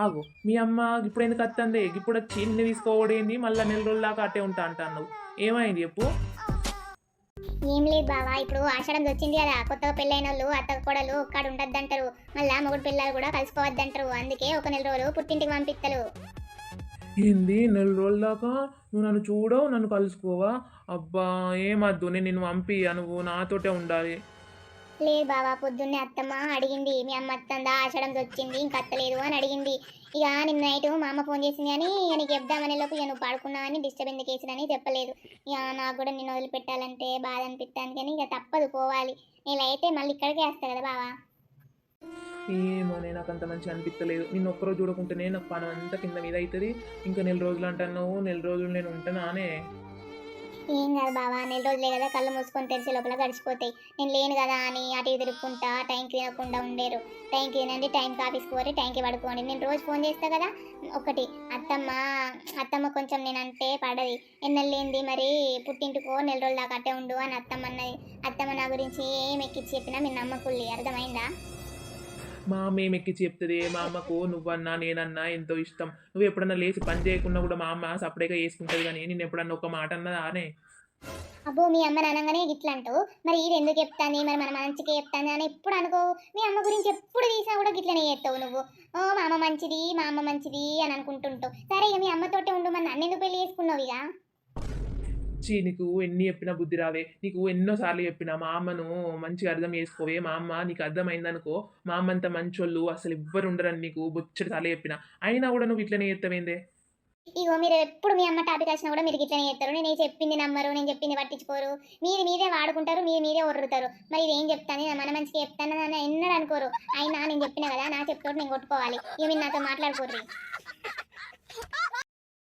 ఆగు మీ అమ్మ ఇప్పుడు ఎందుకు వస్తుంది ఇప్పుడు వచ్చి ఇన్ని తీసుకోవడేంది మళ్ళీ నెల రోజుల దాకా అట్టే ఉంటా అంటాను ఏమైంది చెప్పు? ఏం లేదు బావా ఇప్పుడు ఆషాఢం వచ్చింది కదా కొత్తగా పెళ్ళైన వాళ్ళు అత్త కోడలు ఒక్కడ ఉండద్దంటారు. మళ్ళా మొగుడు పిల్లలు కూడా కలుసుకోవద్దంటారు అందుకే ఒక నెల రోజులు పుట్టింటికి పంపిస్తారు ఏంది? నెల రోజుల దాకా నువ్వు నన్ను చూడవు నన్ను కలుసుకోవా? అబ్బా ఏమద్దు నేను నిన్ను పంపి నువ్వు నాతోటే ఉండాలి. లేదు బావా పొద్దున్నే అత్తమ్మ అడిగింది మీ అమ్మ అత్తందా? ఆషాఢం వచ్చింది ఇంక అత్తలేదు అని అడిగింది. ఇక నిన్న నైట్ మా అమ్మ ఫోన్ చేసింది కానీ ఇక నీకు చెప్దామనే లోపు ఇక నువ్వు పడుకున్నావని డిస్టర్బ్ ఎందుకు వేసినని చెప్పలేదు. ఇక నాకు కూడా నిన్ను వదిలిపెట్టాలంటే బాధ అనిపిస్తాను కానీ ఇక తప్పదు పోవాలి. నేను అయితే మళ్ళీ ఇక్కడికే వేస్తా కదా బావా. ఏమోనే నాకు అంత మంచి అనిపించలేదు నిన్ను ఒక్కరోజు చూడకుంటేనే నాకు పని అంతా కింద మీద అవుతుంది ఇంకా నెల రోజులు అంటున్నావు నెల రోజులు నేను ఉంటానానే. ఏం కాదు బావా నెల రోజులే కదా కళ్ళు మూసుకొని తెరిచి లోపల గడిచిపోతాయి. నేను లేను కదా అని అటు తిరుగుకుంటా టైంకి తినకుండా ఉండేరు. టైంకి తినండి టైంకి ఆఫీస్కి పోరి టైంకి పడుకోండి. నేను రోజు ఫోన్ చేస్తా కదా ఒకటి అత్తమ్మ అత్తమ్మ కొంచెం నేనంటే పడది. ఎన్నెళ్ళింది మరి పుట్టింటికో నెల రోజుల దాకా అట్టే ఉండు అని అత్తమ్మ అన్నది. అత్తమ్మ నా గురించి ఏం ఎక్కిచ్చి చెప్పినా మీ నమ్మకుల్లి అర్థమైందా? మా అమ్మ ఏం ఎక్కి చెప్తుంది మా అమ్మకు నువ్వన్నా నేనన్నా ఎంతో ఇష్టం. నువ్వు ఎప్పుడన్నా లేచి పని చేయకుండా కూడా మా అమ్మ సపరేట్గా చేసుకుంటుంది కానీ నేను ఎప్పుడన్నా ఒక మాట అన్నదా అనే అబ్బో మీ అమ్మ అనగానే ఇట్లా అంటావు మరి ఇది ఎందుకు చెప్తాను మరి మన మంచిగా చెప్తాను అని ఎప్పుడు అనుకో మీ అమ్మ గురించి ఎప్పుడు తీసినా కూడా గిట్లనే చేస్తావు నువ్వు. ఓ మా అమ్మ మంచిది మా అమ్మ మంచిది అని అనుకుంటుంటావు. సరే ఇక మీ అమ్మతోటే ఉండు మరి నన్ను ఎందుకు పెళ్ళి చేసుకున్నావు ఇక? చీ నీకు ఎన్ని చెప్పినా బుద్ధి రావే నీకు ఎన్నోసార్లు చెప్పినా మా అమ్మను మంచిగా అర్థం చేసుకోవే మా అమ్మ నీకు అర్థమైందనుకో మా అమ్మ అంత మంచోళ్ళు అసలు ఎవ్వరు ఉండరని నీకు బొచ్చడి సార్లు చెప్పినా అయినా కూడా నువ్వు ఇట్లనే చెప్తావేందే ఇగో మీరు ఎప్పుడు మీ అమ్మ టాపిక్ వచ్చినా కూడా మీరు ఇట్లనే చేస్తారు. నేను చెప్పింది నమ్మరు నేను చెప్పింది పట్టించుకోరు. మీరు మీరే వాడుకుంటారు మీరు మీరే ఒర్రుతారు. మరి ఇది ఏం చెప్తాను మన మంచిగా చెప్తాను అని ఎన్నడూ అనుకోరు అయినా నేను చెప్పిన కదా నా చెప్తోటి నేను కొట్టుకోవాలి. ఇక మీరు నాతో మాట్లాడుకోరు